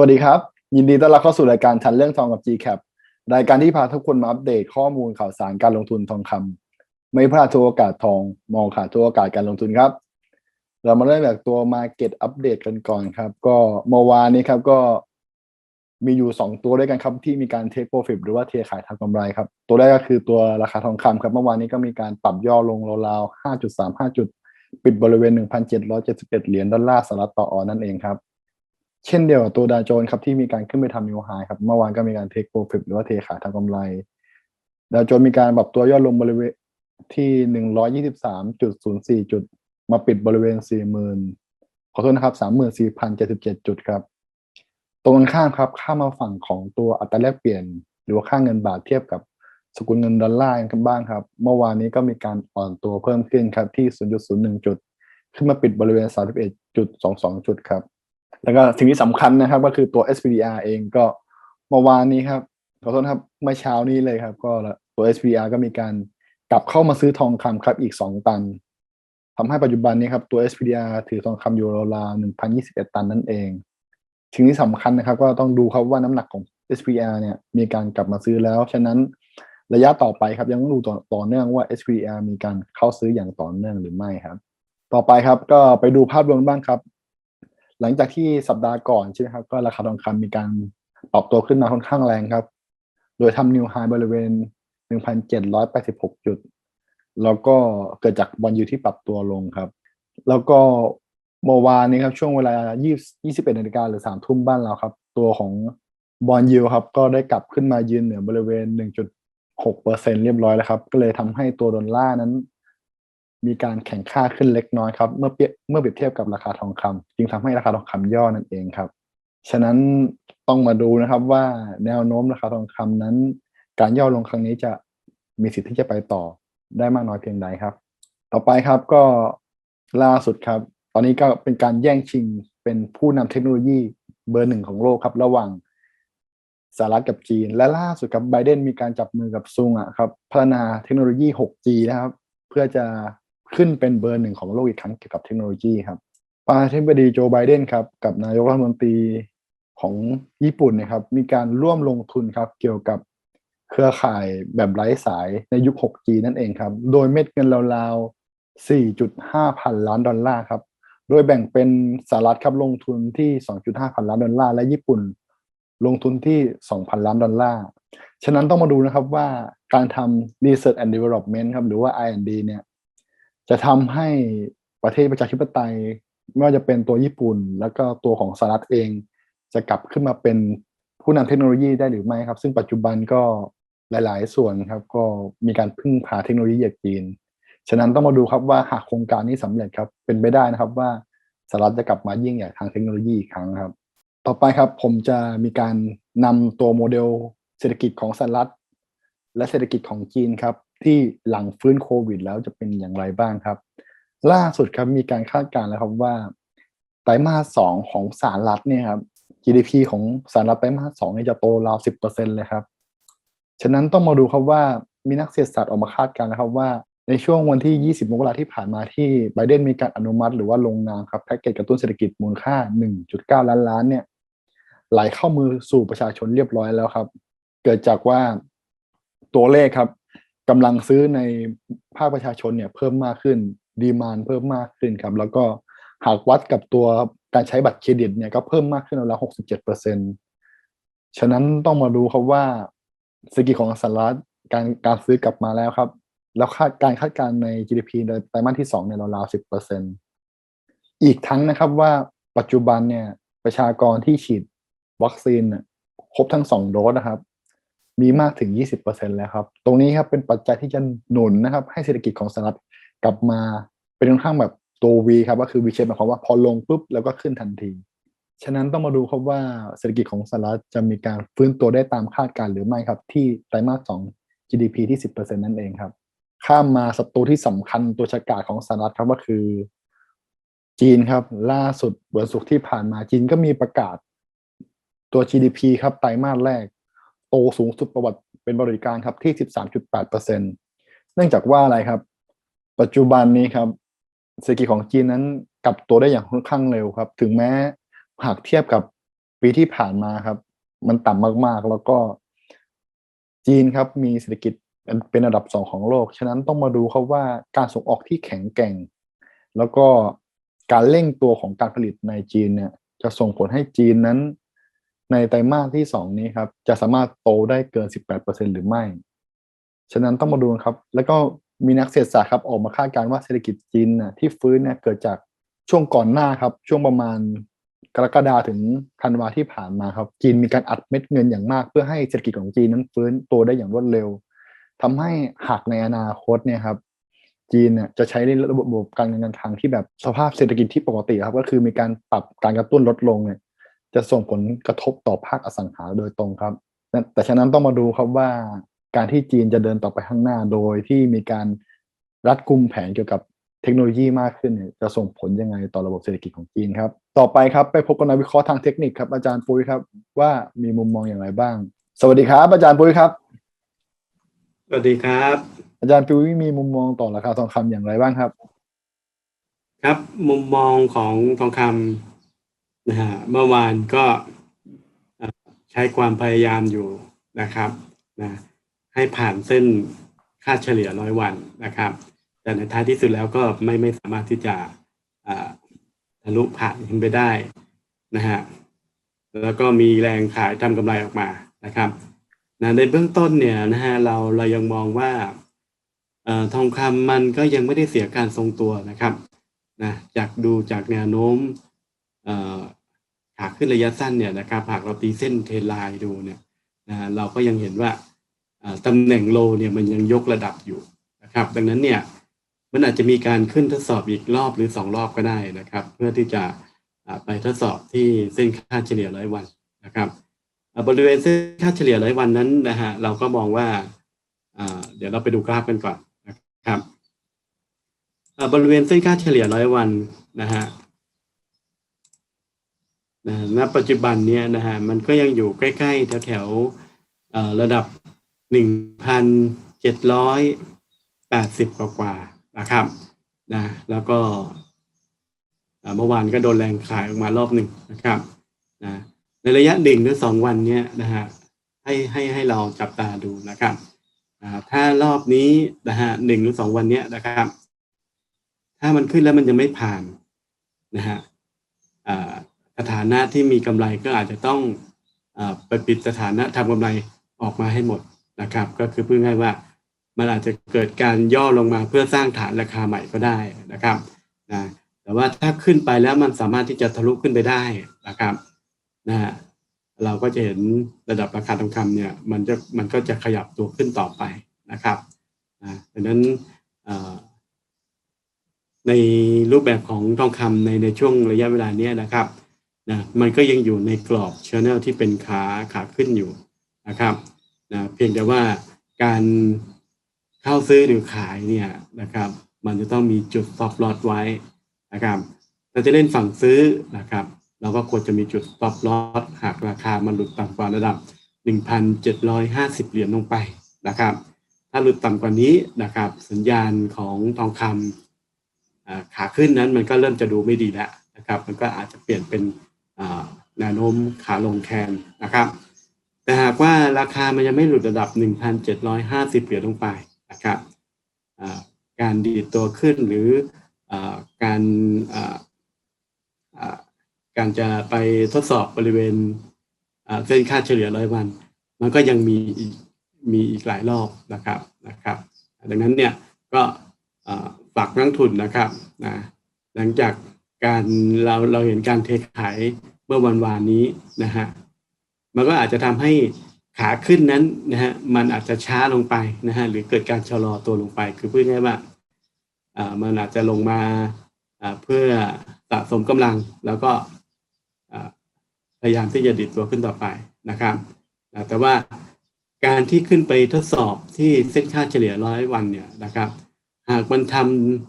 วัสดีครับ ยินดีต้อนรับเข้าสู่รายการชันเรื่องทองกับ GCAP รายการที่พาทุกคนมาอัปเดตข้อมูลข่าวสารการลงทุนทองคำไม่พลาดทุกโอกาสทอง มองขาดทุกโอกาสการลงทุนครับ เรามาเริ่มจากตัว Market Update กันก่อนครับ ก็เมื่อวานนี้ครับก็มีอยู่ 2 ตัวด้วยกันครับที่มีการเทคโปรฟิตหรือว่าเทขายทางกำไรครับ ตัวแรกก็คือตัวราคาทองคำครับ เมื่อวานนี้ก็มีการปรับย่อลงราวๆ5.35 จุด ปิดบริเวณ 1,771 เหรียญดอลลาร์สหรัฐต่อออนนั่นเองครับ เช่นเดียวกับตัวดาวโจนส์ครับที่มีการขึ้นไปทำนิวไฮครับเมื่อวานก็มีการเทคโปรฟิตหรือว่าเทขายทางกำไร ดาวโจนส์มีการปรับตัวย่อลงบริเวณที่หนึ่งร้อยยี่สิบสามจุดศูนย์สี่จุด มาปิดบริเวณสี่หมื่นขอโทษนะครับสามหมื่นสี่พันเจ็ดสิบเจ็ดจุดครับ ตรงกันข้ามครับข้ามมาฝั่งของตัวอัตราแลกเปลี่ยน หรือว่าค่าเงินบาทเทียบกับสกุลเงินดอลลาร์กันบ้างครับ เมื่อวานนี้ก็มีการอ่อนตัวเพิ่มขึ้นครับที่ 0.01 จุด ขึ้นมาปิดบริเวณ 31.22 จุดครับ แล้วก็สิ่งที่สำคัญนะครับ ก็คือตัว SPDR เองก็เมื่อวานนี้ครับขอโทษครับเมื่อเช้านี้เลยครับ ก็ตัว SPDR ก็มีการกลับเข้ามาซื้อทองคำครับอีก 2 ตันทำให้ปัจจุบันนี้ครับตัว SPDR ถือทองคำอยู่ราวๆ1,021ตันนั่นเองสิ่งที่สำคัญนะครับ ก็ต้องดูครับว่าน้ำหนักของ SPDR เนี่ยมีการกลับมาซื้อแล้ว ฉะนั้นระยะต่อไปครับยังต้องดูต่อต่อเนื่องว่า SPDR มีการเข้าซื้ออย่างต่อเนื่องหรือไม่ครับ ต่อไปครับก็ไปดูภาพรวมบ้างครับ หลังจากที่สัปดาห์ก่อนใช่ไหมครับก็ราคาทองคำมีการปรับตัวขึ้นมาค่อนข้างแรงครับ โดยทำนิวไฮบริเวณ 1,786 จุด แล้วก็เกิดจากบอลยูที่ปรับตัวลงครับ แล้วก็เมื่อวานนี้ครับ ช่วงเวลา 21นาฬิกาหรือ 3 ทุ่มบ้านเราครับ ตัวของบอลยูครับ ก็ได้กลับขึ้นมายืนเหนือบริเวณ 1.6เปอร์เซ็นเรียบร้อยแล้วครับ ก็เลยทำให้ตัวดอลลาร์นั้น มีการแข่งค่าขึ้นเล็กน้อยครับ เมื่อเปรียบเมื่อเปรียบเทียบกับราคาทองคำจึงทำให้ราคาทองคำย่อนั่นเองครับ ฉะนั้นต้องมาดูนะครับว่าแนวโน้มราคาทองคำนั้น การย่อลงครั้งนี้จะมีสิทธิ์ที่จะไปต่อได้มากน้อยเพียงใดครับ ต่อไปครับก็ล่าสุดครับ ตอนนี้ก็เป็นการแย่งชิงเป็นผู้นำเทคโนโลยีเบอร์หนึ่งของโลกครับ ระหว่างสหรัฐกับจีน และล่าสุดครับไบเดนมีการจับมือกับซุงอะครับพัฒนาเทคโนโลยี 6G นะครับ เพื่อจะ ขึ้นเป็นเบอร์หนึ่งของโลกอีกครั้งเกี่ยวกับเทคโนโลยีครับประธานาธิบดีโจไบเดนครับกับนายกรัฐมนตรีของญี่ปุ่นนะครับ มีการร่วมลงทุนครับ เกี่ยวกับเครือข่ายแบบไร้สายในยุค 6G นั่นเองครับ โดยเม็ดเงินราวๆ 4.5 พันล้านดอลลาร์ครับ โดยแบ่งเป็นสหรัฐครับลงทุนที่ 2.5 พันล้านดอลลาร์และญี่ปุ่น ลงทุนที่ 2,000 ล้านดอลลาร์ ฉะนั้นต้องมาดูนะครับว่าการทำ research and development ครับหรือว่า R&D เนี่ย จะทำให้ประเทศประชาธิปไตย ไม่ว่าจะเป็นตัวญี่ปุ่น แล้วก็ตัวของสหรัฐเอง จะกลับขึ้นมาเป็นผู้นำเทคโนโลยีได้หรือไม่ครับ ซึ่งปัจจุบันก็หลาย ๆ ส่วนครับ ก็มีการพึ่งพาเทคโนโลยีจากจีน ฉะนั้นต้องมาดูครับว่าหากโครงการนี้สำเร็จครับ เป็นไปได้นะครับว่าสหรัฐจะกลับมายิ่งใหญ่ทางเทคโนโลยีอีกครั้งครับ ต่อไปครับผมจะมีการนำตัวโมเดลเศรษฐกิจของสหรัฐและเศรษฐกิจของจีนครับ ที่หลังฟื้นโควิด แล้วจะเป็นอย่างไรบ้างครับ ล่าสุดครับมีการคาดการณ์แล้วครับว่าไตรมาสสองของสหรัฐเนี่ยครับ GDP ของสหรัฐไตรมาสสองเนี่ยจะโตราวสิบเปอร์เซ็นเลยครับ ฉะนั้นต้องมาดูครับว่ามีนักเศรษฐศาสตร์ออกมาคาดการณ์นะครับว่าในช่วงวันที่ 20 มกราที่ผ่านมาที่ไบเดนมีการอนุมัติหรือว่าลงนามครับแพ็กเกจกระตุ้นเศรษฐกิจมูลค่า 1.9 ล้านล้านเนี่ยไหลเข้ามือสู่ประชาชนเรียบร้อยแล้วครับ เกิดจากว่าตัวเลขครับ กำลังซื้อในภาคประชาชนเนี่ยเพิ่มมากขึ้นดีมานเพิ่มมากขึ้นครับ แล้วก็หากวัดกับตัวการใช้บัตรเครดิตเนี่ยก็เพิ่มมากขึ้นแล้วหกสิบเจ็ดเปอร์เซ็นฉะนั้นต้องมาดูครับว่าเศรษฐกิจของสหรัฐการการซื้อกลับมาแล้วครับ แล้วคาดการคาดการใน GDP ในไตรมาสที่สองเนี่ยราวๆสิบเปอร์เซ็นอีกทั้งนะครับว่าปัจจุบันเนี่ยประชากรที่ฉีดวัคซีนครบทั้งสองโดสนะครับ มีมากถึง 20%แล้วครับ ตรงนี้ครับเป็นปัจจัยที่จะหนุนนะครับ ให้เศรษฐกิจของสหรัฐกลับมาเป็นค่อนข้างแบบตัว V ครับก็คือ V shape หมายความว่าพอลงปุ๊บแล้วก็ขึ้นทันที ฉะนั้นต้องมาดูครับว่าเศรษฐกิจของสหรัฐจะมีการฟื้นตัวได้ตามคาดการณ์หรือไม่ครับ ที่ไตรมาส 2 GDP ที่ 10%นั่นเองครับ ข้ามมาศัตรูที่สำคัญตัวฉกาจของสหรัฐครับก็คือ จีนครับ ล่าสุดวันศุกร์ที่ผ่านมาจีนก็มีประกาศตัว GDP ครับไตรมาสแรก โตสูงสุดประวัติเป็นบริการครับที่ 13.8%เนื่องจากว่าอะไรครับ ปัจจุบันนี้ครับเศรษฐกิจของจีนนั้นกลับตัวได้อย่างค่อนข้างเร็วครับ ถึงแม้หากเทียบกับปีที่ผ่านมาครับ มันต่ำมากๆ แล้วก็จีนครับมีเศรษฐกิจเป็นอันดับสองของโลก ฉะนั้นต้องมาดูครับว่าการส่งออกที่แข็งแกร่ง แล้วก็การเร่งตัวของการผลิตในจีนเนี่ย จะส่งผลให้จีนนั้น ในไตรมาสที่สองนี้ครับ จะสามารถโตได้เกิน 18%หรือไม่ ฉะนั้นต้องมาดูครับ แล้วก็มีนักเศรษฐศาสตร์ครับออกมาคาดการณ์ว่าเศรษฐกิจจีนน่ะที่ฟื้นเนี่ยเกิดจากช่วงก่อนหน้าครับ ช่วงประมาณกรกฎาถึงธันวาที่ผ่านมาครับ จีนมีการอัดเม็ดเงินอย่างมาก เพื่อให้เศรษฐกิจของจีนนั้นฟื้นตัวได้อย่างรวดเร็วทำให้หากในอนาคตเนี่ยครับจีนเนี่ยจะใช้ในระบบการเงินการคลังที่แบบสภาพเศรษฐกิจที่ปกติครับ ก็คือมีการปรับการกระตุ้นลดลงเนี่ย จะส่งผลกระทบต่อภาคอสังหาโดยตรงครับ แต่ฉะนั้นต้องมาดูครับว่าการที่จีนจะเดินต่อไปข้างหน้าโดยที่มีการรัดกุมแผนเกี่ยวกับเทคโนโลยีมากขึ้นเนี่ยจะส่งผลยังไงต่อระบบเศรษฐกิจของจีนครับ ต่อไปครับไปพบกับนักวิเคราะห์ทางเทคนิคครับอาจารย์ปุ้ยครับ ว่ามีมุมมองอย่างไรบ้าง สวัสดีครับอาจารย์ปุ้ยครับ สวัสดีครับ อาจารย์ปุ้ยมีมุมมองต่อราคาทองคำอย่างไรบ้างครับ ครับ มุมมองของทองคำ นะฮะเมื่อวานก็ใช้ความพยายามอยู่นะครับนะให้ผ่านเส้นค่าเฉลี่ยร้อยวันนะครับ แต่ในท้ายที่สุดแล้วก็ไม่ไม่สามารถที่จะทะลุผ่านขึ้นไปได้นะฮะแล้วก็มีแรงขายทำกำไรออกมานะครับนะในเบื้องต้นเนี่ยนะฮะเราเรายังมองว่าอทองคำมันก็ยังไม่ได้เสียการทรงตัวนะครับนะจากดูจากแนวโน้ม เอ่อขาขึ้นระยะสั้นเนี่ยนะครับหากเราตีเส้นเทไลน์ดูเนี่ยนะเราก็ยังเห็นว่าตำแหน่งโลเนี่ยมันยังยกระดับอยู่นะครับ ดังนั้นเนี่ยมันอาจจะมีการขึ้นทดสอบอีกรอบหรือสองรอบก็ได้นะครับ เพื่อที่จะไปทดสอบที่เส้นค่าเฉลี่ยร้อยวันนะครับบริเวณเส้นค่าเฉลี่ยร้อยวันนั้นนะฮะเราก็มองว่าเดี๋ยวเราไปดูกราฟกันก่อนนะครับบริเวณเส้นค่าเฉลี่ยร้อยวันนะฮะ นะณปัจจุบันเนี้ยนะฮะมันก็ยังอยู่ใกล้ๆ แถวๆระดับหนึ่งพันเจ็ดร้อยแปดสิบกว่านะครับนะแล้วก็เมื่อวานก็โดนแรงขายออกมารอบหนึ่งนะครับนะในระยะหนึ่งหรือสองวันเนี้ยนะฮะให้ให้ให้เราจับตาดูนะครับถ้ารอบนี้นะฮะหนึ่งหรือสองวันเนี้ยนะครับ ถ้ามันขึ้นแล้วมันยังไม่ผ่านนะฮะอ่า สถานะที่มีกำไรก็อาจจะต้องอไปปิดสถานะทำกำไรออกมาให้หมดนะครับ ก็คือพูดง่ายว่ามันอาจจะเกิดการย่อลงมาเพื่อสร้างฐานราคาใหม่ก็ได้นะครับนะแต่ว่าถ้าขึ้นไปแล้วมันสามารถที่จะทะลุขึ้นไปได้นะครับนะเราก็จะเห็นระดับราคาทองคำเนี่ยมันจะมันก็จะขยับตัวขึ้นต่อไปนะครับนะดังนั้นในรูปแบบของทองคำในในช่วงระยะเวลาเนี้ยนะครับ นะมันก็ยังอยู่ในกรอบช n น l ที่เป็นขาขาขึ้นอยู่นะครับนะเพียงแต่ว่าการเข้าซื้อหรือขายเนี่ยนะครับมันจะต้องมีจุด stop loss ไว้นะครับถ้าจะเล่นฝั่งซื้อนะครับ เราก็ควรจะมีจุด stop loss หากราคามันหลุดต่ำกว่าระดับ 1,750 เหรียญลงไปนะครับ ถ้าหลุดต่ำกว่านี้นะครับ สัญญาณของทองคำขาขึ้นนั้นมันก็เริ่มจะดูไม่ดีแล้วนะครับ มันก็อาจจะเปลี่ยนเป็น แนวโน้มขาลงแทนนะครับ แต่หากว่าราคามันยังไม่หลุดระดับ 1,750 เหรียญลงไปนะครับการดีตัวขึ้นหรืออการการจะไปทดสอบบริเวณเส้นค่าเฉลี่ยร้อยวัน มันก็ยังมีมีอีกหลายรอบนะครับนะครับ ดังนั้นเนี่ยก็ฝากนักทุนนะครับนะหลังจาก การเราเราเห็นการเทขายเมื่อวันวานนี้นะฮะมันก็อาจจะทำให้ขาขึ้นนั้นนะฮะมันอาจจะช้าลงไปนะฮะหรือเกิดการชะลอตัวลงไป คือพูดง่ายว่าอ่ามันอาจจะลงมาอ่าเพื่อสะสมกำลังแล้วก็อ่าพยายามที่จะดิดตัวขึ้นต่อไปนะครับแต่ว่าการที่ขึ้นไปทดสอบที่เส้นค่าเฉลี่ยร้อยวันเนี่ยนะครับ หากมันท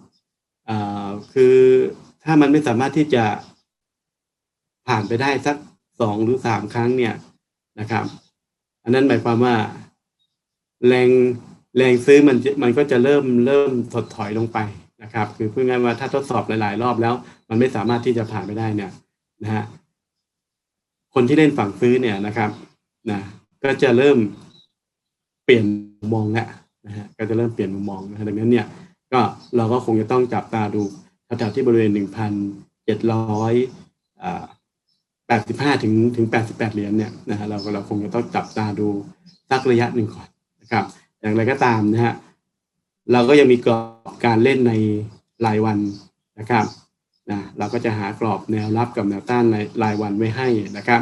ำอ่าคือ ถ้ามันไม่สามารถที่จะผ่านไปได้สักสองหรือสามครั้งเนี่ยนะครับ อันนั้นหมายความว่า แรงแรงซื้อมันมันก็จะเริ่มเริ่มถดถอยลงไปนะครับ คือพูดง่ายๆว่าถ้าทดสอบหลาย ๆ รอบแล้ว มันไม่สามารถที่จะผ่านไปได้เนี่ยนะฮะคนที่เล่นฝั่งซื้อเนี่ยนะครับนะก็จะเริ่มเปลี่ยนมุมมองแล้วนะฮะก็จะเริ่มเปลี่ยนมุมมองนะฮะดังนั้นเนี่ย ก็เราก็คงจะต้องจับตาดู แถวๆที่บริเวณหนึ่งพันเจ็ดร้อยแปดสิบห้าถึงถึงแปดสิบแปดเหรียญเนี่ยนะฮะเราเราคงจะต้องจับตาดูสักระยะหนึ่งก่อนนะครับ อย่างไรก็ตามนะฮะเราก็ยังมีกรอบการเล่นในรายวันนะครับนะเราก็จะหากรอบแนวรับกับแนวต้านในรายวันไว้ให้นะครับ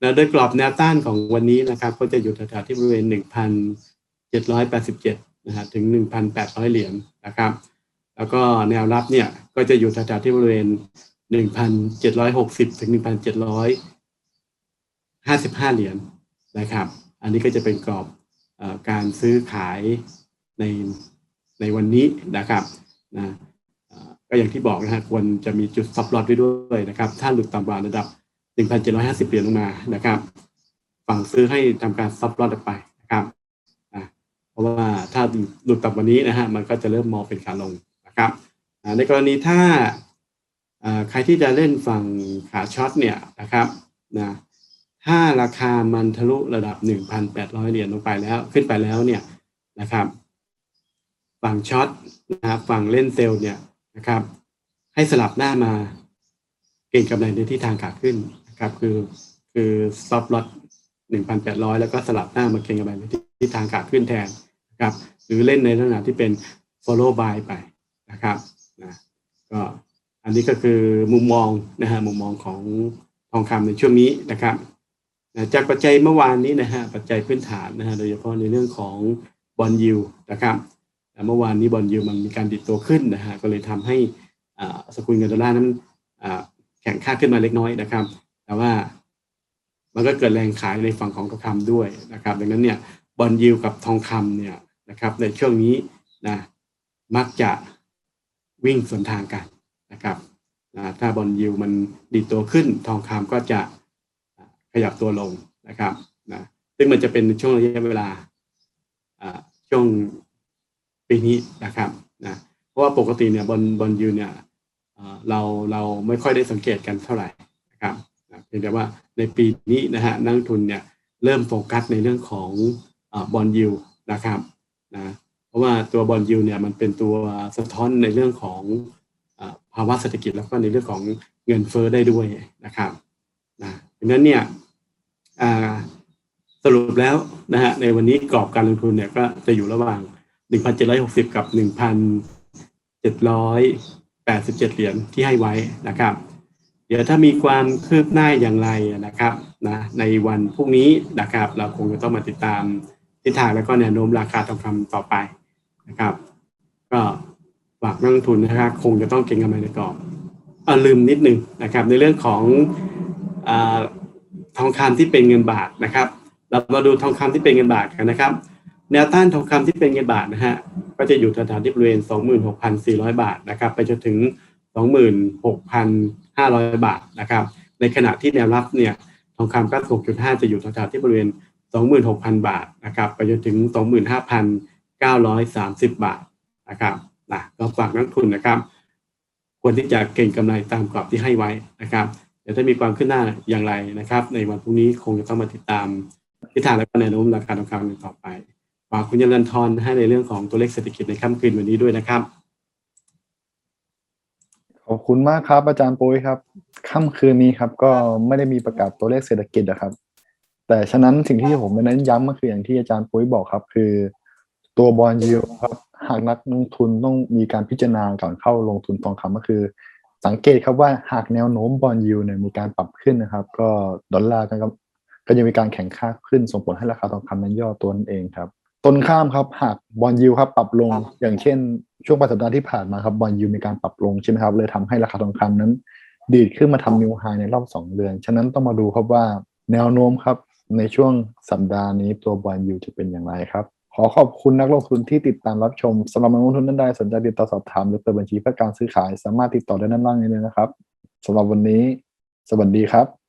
แล้วโดยกรอบแนวต้านของวันนี้นะครับ ก็จะอยู่แถวๆที่บริเวณ 1,787นะฮะถึง 1,800 เหรียญนะครับ แล้วก็แนวรับเนี่ยก็จะอยู่แถวๆที่บริเวณ 1,760 ถึง 1,755 เหรียญนะครับ อันนี้ก็จะเป็นกรอบอการซื้อขายในในวันนี้นะครับนะก็อย่างที่บอกนะฮะควรจะมีจุด stop loss ไว้ด้วยนะครับ ถ้าหลุดต่ำกว่าระดับ 1,750 เหรียญลงมานะครับ ฝั่งซื้อให้ทำการ stop loss ออกไปนะครับนะเพราะว่าถ้าหลุดต่ำกว่านี้นะฮะมันก็จะเริ่มมองเป็นขาลง นะครับในกรณีถ้าใครที่จะเล่นฝั่งขาช็อตเนี่ยนะครับนะถ้าราคามันทะลุระดับ 1,800 เหรียญลงไปแล้วขึ้นไปแล้วเนี่ยนะครับฝั่งช็อตนะครับฝั่งเล่นเซลล์เนี่ยนะครับ ให้สลับหน้ามาเก่งกำไรในที่ทางขาขึ้นนะครับ คือคือ stop loss 1,800 แล้วก็สลับหน้ามาเก่งกำไรในที่ทางขาขึ้นแทนนะครับ หรือเล่นในลักษณะที่เป็น follow buy ไป นะครับนะก็อันนี้ก็คือมุมมองนะฮะมุมมองของทองคำในช่วงนี้นะครับนะจากปัจจัยเมื่อวานนี้นะฮะปัจจัยพื้นฐานนะฮะโดยเฉพาะในเรื่องของบอลยูนะครับแต่เมื่อวานนี้บอลยูมันมีการดิดตัวขึ้นนะฮะก็เลยทำให้สกุลเงินดอลลาร์นั้นแข็งค่าขึ้นมาเล็กน้อยนะครับ แต่ว่ามันก็เกิดแรงขายในฝั่งของทองคำด้วยนะครับ ดังนั้นเนี่ยบอลยูกับทองคำเนี่ยนะครับในช่วงนี้นะมักจะ วิ่งสวนทางกันนะครับถ้าบอลยูมันดีดตัวขึ้นทองคำก็จะขยับตัวลงนะครับนะซึ่งมันจะเป็นช่วงระยะเวลาช่วงปีนี้นะครับนะเพราะว่าปกติเนี่ยบอลบอลยูเนี่ยเราเราไม่ค่อยได้สังเกตกันเท่าไหร่นะครับเพียงแต่ว่าในปีนี้นะฮะนักทุนเนี่ยเริ่มโฟกัสในเรื่องของบอลยูนะครับนะ ราะว่าตัวบอลยูเนี่ยมันเป็นตัวสะท้อนในเรื่องของอภาวะเศรษฐกิจแล้วก็ในเรื่องของเงินเฟ้อได้ด้วยนะครับนะดังนั้นเนี่ยสรุปแล้วนะฮะในวันนี้กรอบการลงทุนเนี่ยก็จะอยู่ระหว่าง 1,760 กับ 1,787 เหรียญที่ให้ไว้นะครับ เดี๋ยวถ้ามีความคืบหน้าอย่างไรนะครับนะในวันพรุ่งนี้นะครับ เราคงจะต้องมาติดตามทิศทางแล้วก็แนวโน้มราคาทองคำต่อไป นะครับ ก็ฝากนักลงทุนนะครับคงจะต้องเก็งกำไรในกรอบอ่าลืมนิดนึงนะครับ ในเรื่องของอทองคำที่เป็นเงินบาทนะครับ เรามาดูทองคำที่เป็นเงินบาทกันนะครับ แนวต้านทองคำที่เป็นเงินบาทนะฮะก็จะอยู่แถวๆที่บริเวณ 26,400 บาทนะครับ ไปจนถึง 26,500 บาทนะครับ ในขณะที่แนวรับเนี่ยทองคำ96.5 จะอยู่แถวๆที่บริเวณ 26,000 บาทนะครับ ไปจนถึง 930 บาทนะครับนะก็ฝากนักทุนนะครับ ควรที่จะเก่งกำไรตามกรอบที่ให้ไว้นะครับเดี๋ยวถ้ามีความขึ้นหน้าอย่างไรนะครับ ในวันพรุ่งนี้คงจะต้องมาติดตามทิศทางและแนวโน้มราคาทองคำกันต่อไปฝากคุณยรันทรให้ในเรื่องของตัวเลขเศรษฐกิจในค่ำคืนวันนี้ด้วยนะครับขอบคุณมากครับ อาจารย์ปุ้ยครับค่ำคืนนี้ครับ ก็ไม่ได้มีประกาศตัวเลขเศรษฐกิจนะครับ แต่ฉะนั้นสิ่งที่ผมเน้นย้ำก็คืออย่างที่อาจารย์ปุ้ยบอกครับ คือ ตัวบอลยูครับหากนักลงทุนต้องมีการพิจารณาก่อนเข้าลงทุนทองคำก็คือ สังเกตครับว่าหากแนวโน้มบอลยูเนี่ยมีการปรับขึ้นนะครับ ก็ดอลลาร์ก็ก็ยังมีการแข่งค่าขึ้นส่งผลให้ราคาทองคำนั้นย่อตัวนั่นเองครับตรงข้ามครับหากบอลยูครับปรับลงอย่างเช่น ช่วงปลายสัปดาห์ที่ผ่านมาครับบอลยูมีการปรับลงใช่ไหมครับเลยทำให้ราคาทองคำนั้น ดีดขึ้นมาทำนิวไฮในรอบสองเดือน ฉะนั้นต้องมาดูครับว่าแนวโน้มครับในช่วงสัปดาห์นี้ตัวบอลยูจะเป็นอย่างไรครับ ขอขอบคุณนักลงทุนที่ติดตามรับชมสำหรับนักลงทุนท่านใดสนใจติดต่อสอบถามหรือเปิดบัญชีเพื่อการซื้อขาย สามารถติดต่อได้ด้านล่างนี้เลยนะครับสำหรับวันนี้ สวัสดีครับ